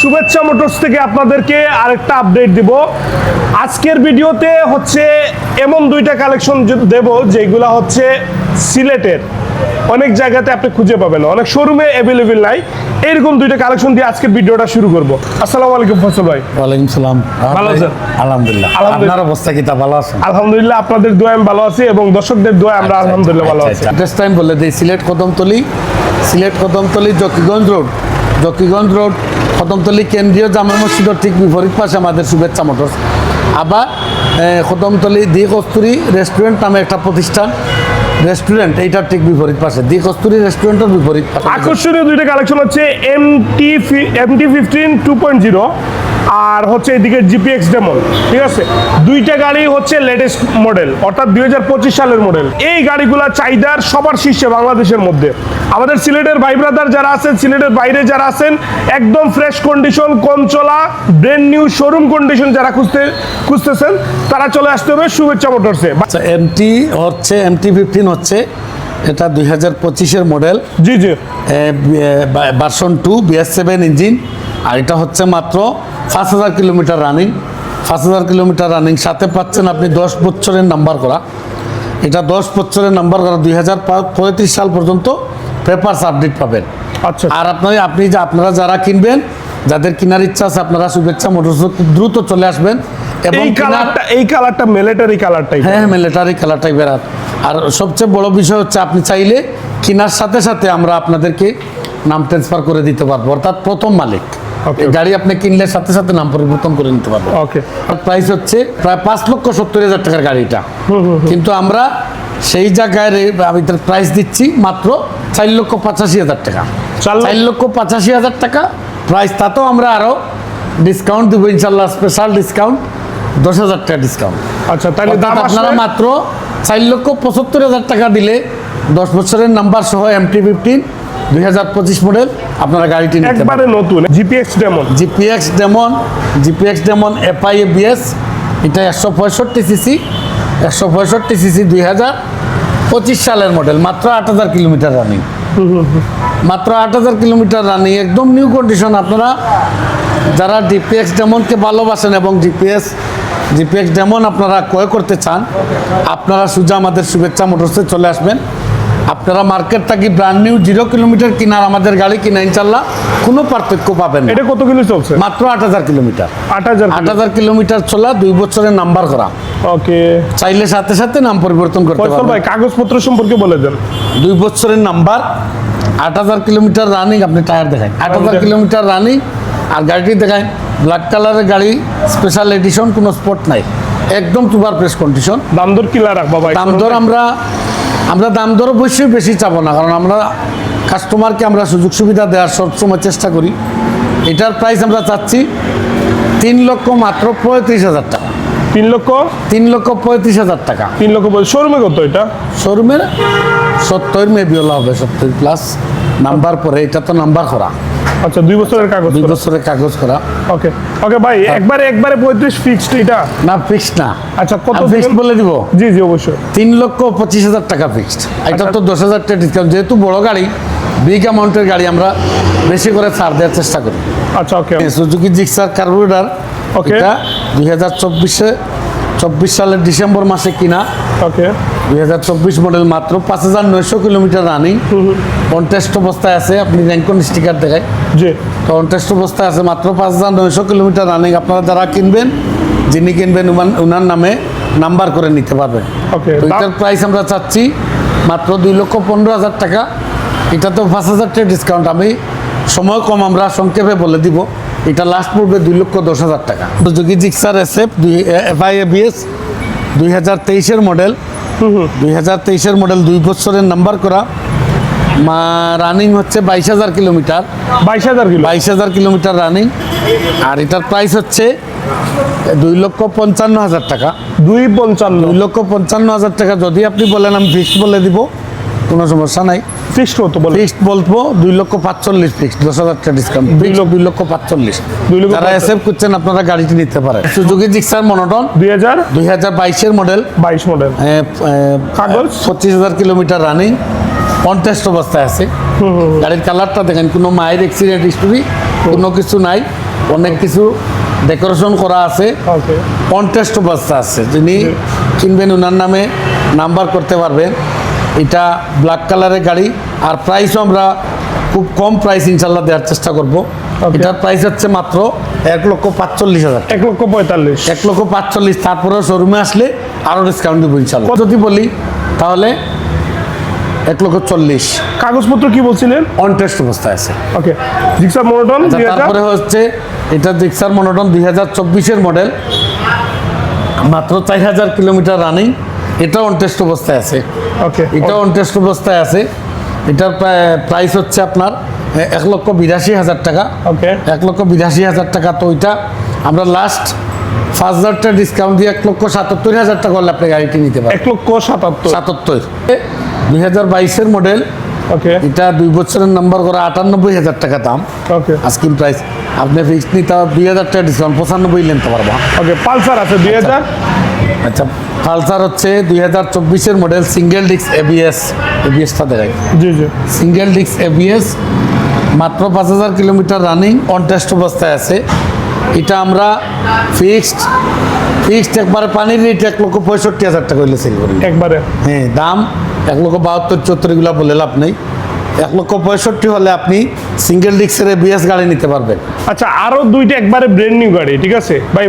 শুভেচ্ছা মোটরস থেকে আপনাদেরকে আরেকটা আপডেট দিব। আজকের ভিডিওতে হচ্ছে এমন দুইটা কালেকশন দেব যেগুলো হচ্ছে সিলেটের। অনেক জায়গাতে আপনি খুঁজে পাবেন। অনেক শোরুমে অ্যাভেলেবেল নাই। এরকম দুইটা কালেকশন দিয়ে আজকের ভিডিওটা শুরু করব। আসসালামু আলাইকুম ফসল ভাই। ওয়ালাইকুম সালাম। ভালো আছেন? আলহামদুলিল্লাহ। আপনার অবস্থা কি তা ভালো আছেন? আলহামদুলিল্লাহ আপনাদের দোয়া আমি ভালো আছি এবং দর্শকদের দোয়া আমরা আলহামদুলিল্লাহ ভালো আছি। অ্যাড্রেস টাইম বলে দিই সিলেট কদমতলি সিলেট কদমতলি জকিগঞ্জ রোড জকিগঞ্জ রোড কদমতলি কেন্দ্রীয় জামা মসজিদের ঠিক বিপরীত পাশে আমাদের শুভেচ্ছা মোটরস আবার কদমতলি দি কস্তুরি রেস্টুরেন্ট নামে একটা প্রতিষ্ঠান। রেস্টুরেন্ট এইটার ঠিক বিপরীত পাশে। দি কস্তুরি রেস্টুরেন্টের বিপরীত আকর্ষণীয় দুইটা কালেকশন হচ্ছে M T M T fifteen two point zero আর হচ্ছে এদিকে জিপিএক্স ডেমন ঠিক আছে? দুইটা গাড়ি হচ্ছে লেটেস্ট মডেল অর্থাৎ দুই হাজার পঁচিশ সালের মডেল এই গাড়িগুলা চাহিদার সবার শীর্ষে বাংলাদেশের মধ্যে। আমাদের সিলেটের ভাই ব্রাদার যারা আছেন সিলেটের বাইরে যারা আছেন একদম ফ্রেশ কন্ডিশন কম চলা ব্র্যান্ড নিউ শোরুম কন্ডিশন যারা খুঁজতে খুঁজতেছেন তারা চলে আসতে হবে শুভেচ্ছা মোটরসে আচ্ছা এমটি হচ্ছে এমটি ফিফটিন হচ্ছে এটা দুই হাজার পঁচিশের মডেল জি জি। Version two BS seven engine আর এটা হচ্ছে মাত্র পাঁচ হাজার কিলোমিটার রানিং পাঁচ হাজার কিলোমিটার রানিং সাথে পাচ্ছেন আপনি দশ বছরের নাম্বার করা। এটা দশ বছরের নাম্বার করা দুই হাজার পঁয়ত্রিশ সাল পর্যন্ত পেপারস আপডেট পাবেন। আচ্ছা। আর আপনার আপনি যে আপনারা যারা কিনবেন যাদের কেনার ইচ্ছা আছে আপনারা শুভেচ্ছা মোটরস খুব দ্রুত চলে আসবেন। এবং কালারটা এই কালারটা মিলিটারি কালারটাই হ্যাঁ মিলিটারি কালার টাইপের আর সবচেয়ে বড় বিষয় হচ্ছে আপনি চাইলে কেনার সাথে সাথে আমরা আপনাদেরকে নাম ট্রান্সফার করে দিতে পারব অর্থাৎ প্রথম মালিক। গাড়ি আপনি কিনলে সাথে সাথে নাম পরিবর্তন করে নিতে পারব ওকে প্রাইস হচ্ছে প্রায় পাঁচ লক্ষ সত্তর হাজার টাকার গাড়িটা। কিন্তু আমরা সেই জায়গায় আমি তার প্রাইস দিচ্ছি মাত্র চার লক্ষ পঁচাশি হাজার টাকা। চার লক্ষ- চার লক্ষ পঁচাশি হাজার টাকা প্রাইস তাতেও আমরা আরও ডিসকাউন্ট দেবো ইনশাল্লাহ স্পেশাল ডিসকাউন্ট দশ হাজার টাকা ডিসকাউন্ট আচ্ছা তাহলে দাম আপনারা মাত্র চার লক্ষ পঁচাত্তর হাজার টাকা দিলে দশ বছরের নাম্বার সহ এমটি ফিফটিন দুই হাজার পঁচিশ মডেল আপনারা গাড়িটি নিতে একবারে নতুন GPX demon. GPX demon GPX demon FI BS এটা একশো পঁয়ষট্টি সিসি একশো পঁয়ষট্টি সিসি দুই হাজার পঁচিশ সালের মডেল মাত্র আট হাজার কিলোমিটার রানিং মাত্র আট হাজার কিলোমিটার রানিং একদম নিউ কন্ডিশন আপনারা যারা ডিপিএক্স ডেমনকে ভালোবাসেন এবং জিপিএস জিপিএক্স ডেমন আপনারা ক্রয় করতে চান আপনারা সোজা আমাদের শুভেচ্ছা মোটরসে চলে আসবেন। আপনারা মার্কেট থাকি ব্র্যান্ড নিউ জিরো কিলোমিটার কিনার আমাদের গাড়ি কিনা ইনশাল্লাহ কোনো পার্থক্য পাবেন এটা কত কিলো চলছে? মাত্র আট হাজার কিলোমিটার আট হাজার আট হাজার কিলোমিটার চলা দুই বছরের নাম্বার করা। ওকে। চাইলে সাথে সাথে নাম পরিবর্তন করতে পারবেন। ভাই কাগজপত্র সম্পর্কে বলে দেন। দুই বছরের নাম্বার আট হাজার কিলোমিটার রানিং আপনি টায়ার দেখান আট হাজার কিলোমিটার রানিং আর গাড়িটি দেখায় ব্ল্যাক কালারের গাড়ি স্পেশাল এডিশন কোনো স্পট নাই। একদম সুপার প্রেস কন্ডিশন দাম দর কিলা রাখবা ভাই? দাম দর আমরা আমরা দাম দর অবশ্যই বেশি চাবো না কারণ আমরা কাস্টমারকে আমরা সুযোগ সুবিধা দেওয়ার সবসময় চেষ্টা করি। এটার প্রাইস আমরা চাচ্ছি তিন লক্ষ মাত্র পঁয়ত্রিশ হাজার টাকা। তিন লক্ষ? তিন লক্ষ পঁয়ত্রিশ হাজার টাকা। তিন লক্ষ শোরুমে কত এটা? শোরুমের সত্তর মেবিওলা হবে সত্তর প্লাস নাম্বার পরে এটা তো নাম্বার করা। আচ্ছা দুই বছরের কাগজ দুই বছরের কাগজ করা। ওকে ওকে ভাই একবারে একবারে পঁয়ত্রিশ ফিক্সড এটা? না ফিক্সড না। আচ্ছা কত ফিক্সড বলে দিব? জি জি অবশ্যই। তিন লক্ষ পঁচিশ হাজার টাকা ফিক্সড এটা তো দশ হাজার টাকা ডিসকাউন্ট যেহেতু বড় গাড়ি বিগ অ্যামাউন্টের গাড়ি আমরা বেশি করে ছাড় দেওয়ার চেষ্টা করি। আচ্ছা okay. Suzuki Gixxer carburettor Okay. এটা দুই হাজার চব্বিশে চব্বিশ সালের ডিসেম্বর মাসে কিনা। ওকে। দুই হাজার চব্বিশ মডেল মাত্র পাঁচ হাজার নয়শো কিলোমিটার রানিং কন্টেস্ট অবস্থায় আছে আপনি র্যাঙ্কন স্টিকার দেখায় জি। কন্টেস্ট অবস্থায় আছে মাত্র পাঁচ হাজার নয়শো কিলোমিটার রানিং আপনারা যারা কিনবেন যিনি কিনবেন উনার- নামে নাম্বার করে নিতে পারবেন এটার প্রাইস আমরা চাচ্ছি মাত্র দুই লক্ষ পনেরো হাজার টাকা। এটা তো পাঁচ হাজার টাকা ডিসকাউন্ট আমি সময় কম আমরা সংক্ষেপে বলে দিব। এটা লাস্ট পড়বে দুই লক্ষ দশ হাজার টাকা। সুজুকি জিক্সার এস এফ দুই এফআই এবিএস দুই হাজার তেইশের মডেল দুই হাজার তেইশের মডেল দুই বছরের নাম্বার করা। মা রানিং হচ্ছে বাইশ হাজার কিলোমিটার। বাইশ হাজার বাইশ হাজার কিলোমিটার রানিং আর এটার প্রাইস হচ্ছে দুই লক্ষ পঞ্চান্ন হাজার টাকা। দুই পঞ্চান্ন। দুই লক্ষ পঞ্চান্ন হাজার টাকা। যদি আপনি বলেন আমি ফিক্স বলে দিব। কোনো সমস্যা নাই। ফিক্সড কত বলে ফিক্সড বলব দুই লক্ষ পাঁচচল্লিশ ফিক্সড দশ হাজার টাকা ডিসকাউন্ট দুই লক্ষ দুই লক্ষ পাঁচচল্লিশ। দুই লক্ষ যারা এসএফ করছেন আপনারা গাড়িটি নিতে পারেন। Suzuki Gixxer monotone. দুই হাজার? দুই হাজার বাইশের মডেল বাইশ মডেল কাগজ? পঁচিশ হাজার কিলোমিটার রানিং কন্টেস্ট অবস্থায় আছে। গাড়ির কালারটা দেখেন কোনো মায়ের অ্যাক্সিডেন্ট হিস্টোরি কোনো কিছু নাই। অনেক কিছু ডেকোরেশন করা আছে। কন্টেস্ট অবস্থা আছে। যিনি কিনবেন ওনার নামে নাম্বার করতে পারবেন। এটা ব্ল্যাক কালারের গাড়ি আর প্রাইসও আমরা খুব কম প্রাইস ইনশাল্লাহ দেওয়ার চেষ্টা করব. এটার প্রাইস হচ্ছে মাত্র এক লক্ষ পাঁচচল্লিশ হাজার। এক লক্ষ পঁয়তাল্লিশ। এক লক্ষ পাঁচচল্লিশ তারপরে শোরুমে আসলে আরও ডিসকাউন্ট দেবো ইনশাল্লাহ। যদি বলি তাহলে এক লক্ষ চল্লিশ। কাগজপত্র কি বলছিলেন? অন টেস্ট অবস্থায় আছে। ওকে জিক্সার মোনোটন তারপরে হচ্ছে এটা দিক্সার মনোটন দুই হাজার চব্বিশের মডেল মাত্র চার হাজার কিলোমিটার রানিং এটা অন টেস্ট অবস্থায় আছে। ওকে এটা অন টেস্ট অবস্থায় আছে। এটার প্রাইস হচ্ছে আপনার এক লক্ষ বিরাশি হাজার টাকা। ওকে এক লক্ষ বিরাশি হাজার টাকা তো ওইটা। আমরা লাস্ট পাঁচ হাজারটা ডিসকাউন্ট দিয়ে এক লক্ষ সাতাত্তর হাজার টাকা হলে আপনি গাড়িটি নিতে পারেন এক লক্ষ সাতাত্তর। সাতাত্তর। দুই হাজার বাইশের মডেল ওকে এটা দুই বছরের নাম্বার করা আটানব্বই হাজার টাকা দাম। ওকে আস্কিং প্রাইস আপনি ফিক্স নিতে দুই হাজার টাকা ডিসকাউন্ট পঁচানব্বই নিতে পারবা। ওকে পালসার আছে দুই হাজার? আচ্ছা পালসার হচ্ছে দুই হাজার চব্বিশের মডেল সিঙ্গেল ডিস্ক এবিএস এবিএসটা দেখাই। জি জি। সিঙ্গেল ডিস্ক এবিএস মাত্র পাঁচ হাজার কিলোমিটার রানিং অন টেস্ট অবস্থায় আছে। এটা আমরা ফিক্সড ফিক্সড একবারে পানির রেট এক লক্ষ পঁয়ষট্টি হাজার টাকা হইলে সেল করি। একবারে। হ্যাঁ দাম এক লক্ষ বাহাত্তর চুয়াত্তর এগুলো বলে লাভ নেই। এক লক্ষ পঁয়ষট্টি হলে আপনি সিঙ্গেল ডিস্কের এবিএস গাড়ি নিতে পারবেন। আচ্ছা আরও দুইটা একবারে ব্র্যান্ড নিউ গাড়ি ঠিক আছে? ভাই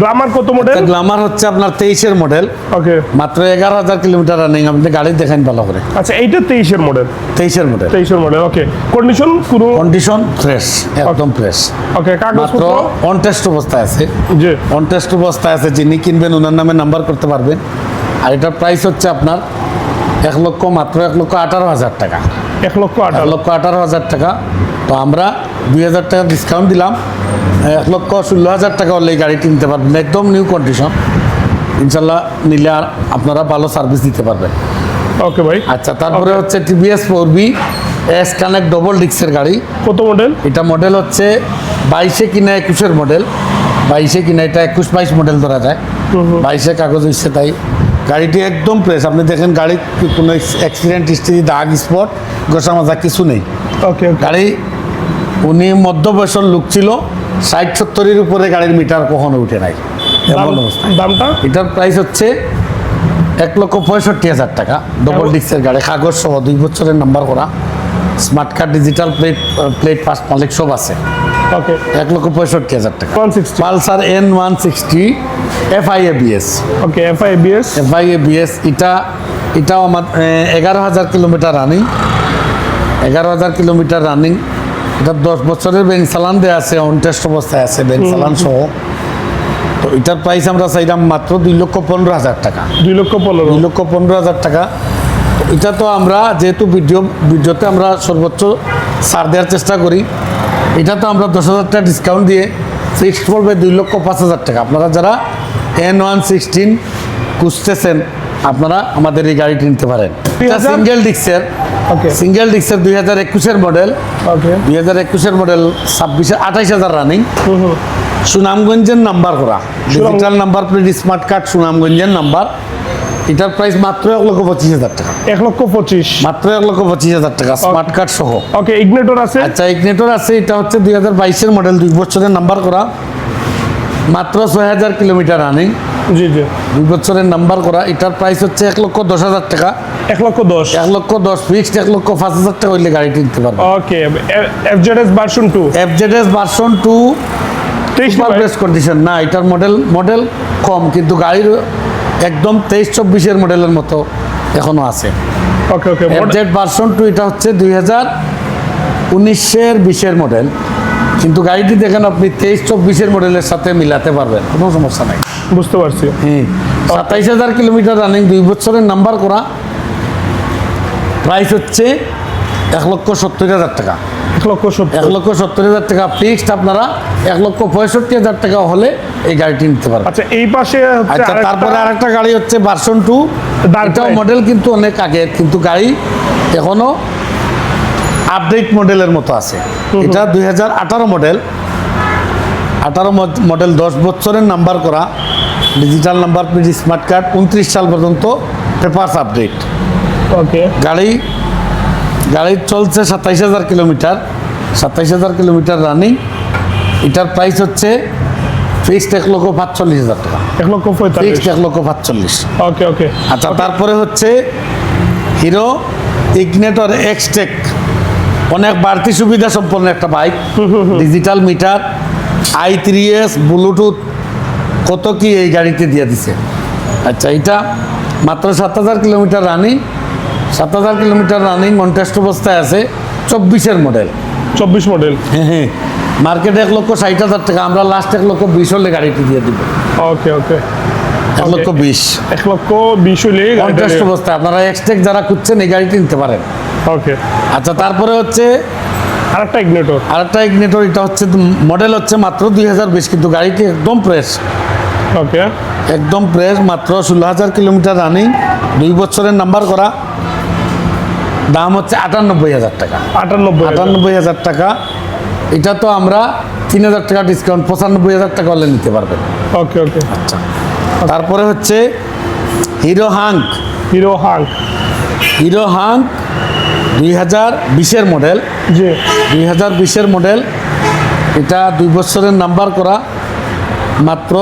গ্লামার কত মডেল গ্লামার হচ্ছে আপনার তেইশের মডেল ওকে মাত্র এগারো হাজার কিলোমিটার রানিং আপনি গাড়ি দেখেন ভালো করে। আচ্ছা এইটা তেইশের মডেল তেইশের মডেল তেইশের মডেল ওকে কন্ডিশন কোনো কন্ডিশন ফ্রেশ একদম ফ্রেশ ওকে কাগজপত্র অন টেস্ট অবস্থায় আছে। জি। অন টেস্ট অবস্থায় আছে যিনি কিনবেন ওনার নামে নাম্বার করতে পারবেন। আর এটার প্রাইস হচ্ছে আপনার এক লক্ষ মাত্র এক লক্ষ আঠারো হাজার টাকা। এক লক্ষ আঠারো লক্ষ আঠারো হাজার টাকা। তো আমরা দুই হাজার টাকা ডিসকাউন্ট দিলাম। এক লক্ষ ষোলো হাজার টাকা হলে এই গাড়িটি নিতে পারবেন। একদম নিউ কন্ডিশন ইনশাল্লাহ নিলে আর আপনারা ভালো সার্ভিস দিতে পারবেন। ওকে ভাই। আচ্ছা তারপরে হচ্ছে TVS four B S connect double ডিক্সের গাড়ি। কত মডেল এটা মডেল হচ্ছে বাইশে কিনা একুশের মডেল বাইশে কিনা এটা একুশ বাইশ মডেল ধরা যায়। বাইশে কাগজ হচ্ছে তাই গাড়িটি একদম ফ্রেশ আপনি দেখেন গাড়ি কোনো অ্যাক্সিডেন্ট হিস্ট্রি দাগ স্পট গোসা মাজা কিছু নেই। ওকে গাড়ি উনি মধ্য বয়সের লোক ছিল ষাট সত্তরের উপরে গাড়ির মিটার কখনো উঠে নাই। এমন অবস্থা। দামটা? এটার প্রাইস হচ্ছে এক লক্ষ পঁয়ষট্টি হাজার টাকা। ডবল ডিস্কের গাড়ি কাগজ সহ দুই বছরের নাম্বার করা। Smart card digital plate plate pass মালিক সব আছে। ওকে এক লক্ষ পঁয়ষট্টি হাজার টাকা। Pulsar N one sixty F I A BS okay F I BS F I A BS এটা এটাও আমার এগারো হাজার কিলোমিটার রানিং এগারো হাজার কিলোমিটার রানিং এটা দশ বছরের ব্যাংক চালান দেওয়া আছে অন টেস্ট অবস্থায় আছে ব্যাংক চালান সহ। তো এটার প্রাইস আমরা চাইলাম মাত্র দুই লক্ষ পনেরো হাজার টাকা। দুই লক্ষ পনেরো। দুই লক্ষ পনেরো হাজার টাকা। এটা তো আমরা যেহেতু ভিডিও ভিডিওতে আমরা সর্বোচ্চ ছাড় দেওয়ার চেষ্টা করি এটা তো আমরা দশ হাজার টাকা ডিসকাউন্ট দিয়ে ফিক্সড পড়বে দুই লক্ষ পাঁচ হাজার টাকা। আপনারা যারা এন ওয়ান সিক্সটিন খুঁজতেছেন আপনারা আমাদের এই গাড়িটি নিতে পারেন। এটা 3000? সিঙ্গেল ডিক্সের সিঙ্গেল ডিক্সের দুই হাজার একুশের মডেল ওকে দুই হাজার একুশের মডেল ছাব্বিশে আঠাইশ হাজার রানিং সুনামগঞ্জের নাম্বার করা। Digital number plate smart card সুনামগঞ্জের নাম্বার এটার প্রাইস মাত্র এক লক্ষ পঁচিশ হাজার টাকা। এক লক্ষ পঁচিশ। মাত্র এক লক্ষ পঁচিশ হাজার টাকা স্মার্ট কার্ড সহ। ওকে ইগনেটর আছে? আচ্ছা ইগনেটর আছে এটা হচ্ছে দুই হাজার বাইশের মডেল দুই বছরের নাম্বার করা। মাত্র ছয় হাজার কিলোমিটার রানিং জি জি। দুই বছরের নাম্বার করা। এটার প্রাইস হচ্ছে এক লক্ষ দশ হাজার টাকা। এক লক্ষ দশ। এক লক্ষ দশ ফিক্সড এক লক্ষ পাঁচ হাজার টাকা হইলে গাড়িটি নিতে পারবে। Okay F Z S version two FZS version two তেইশ কন্ডিশন না এটার মডেল মডেল কম কিন্তু গাড়ির একদম তেইশ চব্বিশের মডেলের মতো এখনও আছে। Okay okay FZ version two এটা হচ্ছে দুই হাজার উনিশের বিশের মডেল। কিন্তু গাড়িটি দেখেন আপনি তেইশ চব্বিশের মডেলের সাথে মিলাতে পারবেন কোনো সমস্যা নাই। বুঝতে পারছি। হ্যাঁ সাতাইশ হাজার কিলোমিটার রানিং দুই বছরের নাম্বার করা। প্রাইস হচ্ছে এক লক্ষ সত্তর হাজার টাকা। এক লক্ষ এক লক্ষ সত্তর হাজার টাকা ফিক্সড আপনারা এক লক্ষ পঁয়ষট্টি হাজার টাকা হলে এই গাড়িটি নিতে পারবেন। আচ্ছা এই পাশে আচ্ছা তারপরে আরেকটা গাড়ি হচ্ছে ভার্সন টু এটাও মডেল কিন্তু অনেক আগের কিন্তু গাড়ি এখনও আপডেট মডেলের মতো আছে। এটা দুই হাজার আঠারো মডেল আঠারো মডেল দশ বছরের নাম্বার করা। Digital number plate smart card উনত্রিশ সাল পর্যন্ত পেপারস আপডেট ওকে গাড়ি গাড়ি চলছে সাতাইশ হাজার কিলোমিটার। সাতাইশ হাজার কিলোমিটার রানিং এটার প্রাইস হচ্ছে ফিক্সড এক লক্ষ পাঁচচল্লিশ হাজার টাকা। এক লক্ষ পঁয়তাল্লিশ। এক লক্ষ পাঁচচল্লিশ। ওকে ওকে আচ্ছা তারপরে হচ্ছে হিরো ইগনেটর এক্সটেক অনেক বাড়তি সুবিধা সম্পন্ন একটা bike digital meter I three S Bluetooth কত কি এই গাড়িতে দিয়ে দিছে। আচ্ছা এটা মাত্র সাত হাজার কিলোমিটার রানিং সাত হাজার কিলোমিটার রানিং কন্টেস্ট অবস্থায় আছে চব্বিশের মডেল চব্বিশ মডেল হ্যাঁ হ্যাঁ। মার্কেটে এক লক্ষ ষাট হাজার টাকা আমরা লাস্ট এক লক্ষ বিশ হলে গাড়িটি দিয়ে দিব। ওকে ওকে এক লক্ষ বিশ। এক লক্ষ বিশ হলে কন্টেস্ট অবস্থায় আপনারা এক্সটেক যারা খুঁজছেন এই গাড়িটি নিতে পারেন। ওকে আচ্ছা তারপরে হচ্ছে আরেকটা ইগনেটর আরেকটা ইগনেটর এটা হচ্ছে মডেল হচ্ছে মাত্র দুই হাজার বিশ কিন্তু গাড়িটি একদম ফ্রেশ ওকে একদম ফ্রেশ মাত্র ষোলো হাজার কিলোমিটার রানিং দুই বছরের নাম্বার করা। দাম হচ্ছে আটানব্বই হাজার টাকা। আটানব্বই আটানব্বই হাজার টাকা। এটা তো আমরা তিন হাজার টাকা ডিসকাউন্ট পঁচানব্বই হাজার টাকা হলে নিতে পারবেন। ওকে ওকে। আচ্ছা। তারপরে হচ্ছে Hero Hunk. Hero Hunk. Hero Hunk দুই হাজার বিশের মডেল জি। দুই হাজার বিশের মডেল এটা দুই বছরের নাম্বার করা। মাত্র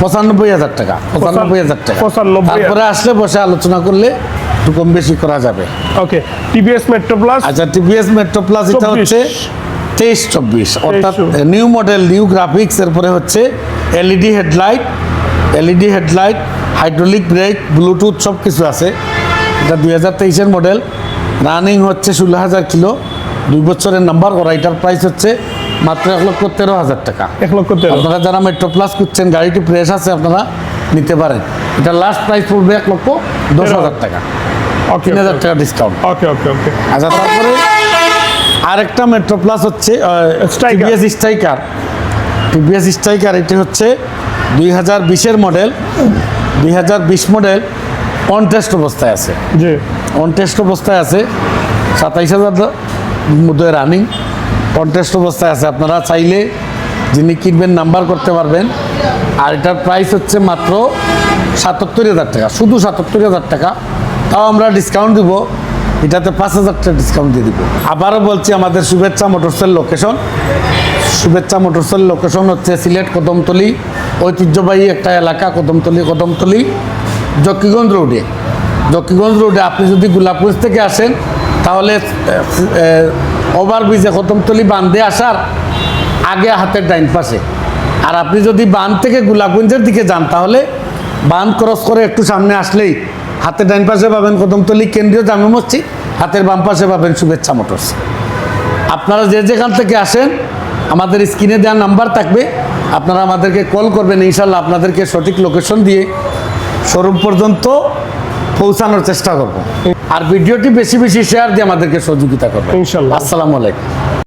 পঁচানব্বই হাজার টাকা পঁচানব্বই হাজার টাকা। তারপরে আসলে বসে আলোচনা করলে একটু কম বেশি করা যাবে। ওকে টিভিএস মেট্রো প্লাস আচ্ছা টিভিএস মেট্রো প্লাস এটা হচ্ছে তেইশ চব্বিশ অর্থাৎ নিউ মডেল নিউ গ্রাফিক্স এরপরে হচ্ছে LED headlight LED headlight hydraulic brake Bluetooth সব কিছু আছে। এটা দুই হাজার তেইশের মডেল রানিং হচ্ছে ষোলো হাজার কিলো দুই বছরের নাম্বার করা এটার প্রাইস হচ্ছে মাত্র এক লক্ষ তেরো হাজার টাকা। এক লক্ষ তেরো। আপনারা যারা মেট্রো প্লাস খুঁজছেন গাড়িটি ফ্রেশ আছে আপনারা নিতে পারেন। এটা লাস্ট প্রাইস পড়বে এক লক্ষ দশ হাজার টাকা। তিন হাজার টাকা ডিসকাউন্ট ওকে ওকে ওকে আচ্ছা তারপরে আরেকটা মেট্রো প্লাস হচ্ছে. টিভিএস স্ট্রাইকার টিভিএস স্ট্রাইকার এটি হচ্ছে দুই হাজার বিশের মডেল দুই হাজার বিশ মডেল অন টেস্ট অবস্থায় আছে। জি। অন টেস্ট অবস্থায় আছে সাতাইশ হাজার মধ্যে রানিং অন টেস্ট অবস্থায় আছে। আপনারা চাইলে যিনি কিনবেন নাম্বার করতে পারবেন। আর এটার প্রাইস হচ্ছে মাত্র সাতাত্তর হাজার টাকা। শুধু সাতাত্তর হাজার টাকা। তাও আমরা ডিসকাউন্ট দিব। এটাতে পাঁচ হাজার টাকা ডিসকাউন্ট দিয়ে দিব। আবারও বলছি, আমাদের শুভেচ্ছা মোটরসের লোকেশন শুভেচ্ছা মোটরসের লোকেশন হচ্ছে সিলেট কদমতলি। ঐতিহ্যবাহী একটা এলাকা, কদমতলি কদমতলি, জকিগঞ্জ রোডে জকিগঞ্জ রোডে আপনি যদি গোলাপগঞ্জ থেকে আসেন, তাহলে ওভারব্রিজে কদমতলি বান্ধে আসার আগে হাতের ডাইন পাশে। আর আপনি যদি বাঁধ থেকে গোলাপগঞ্জের দিকে যান, তাহলে বাঁধ ক্রস করে একটু সামনে আসলেই হাতের ডাইন পাশে পাবেন কদমতলি কেন্দ্রীয় জামে মসজিদ, হাতের বাম পাশে পাবেন শুভেচ্ছা মোটরস। আপনারা যে যেখান থেকে আসেন, আমাদের স্ক্রিনে দেওয়ার নাম্বার থাকবে, আপনারা আমাদেরকে কল করবেন, ইনশাল্লাহ আপনাদেরকে সঠিক লোকেশন দিয়ে শোরুম পর্যন্ত পৌঁছানোর চেষ্টা করব। আর ভিডিওটি বেশি বেশি শেয়ার দিয়ে আমাদেরকে সহযোগিতা করবেন। ইনশাল্লাহ। আসসালামু আলাইকুম।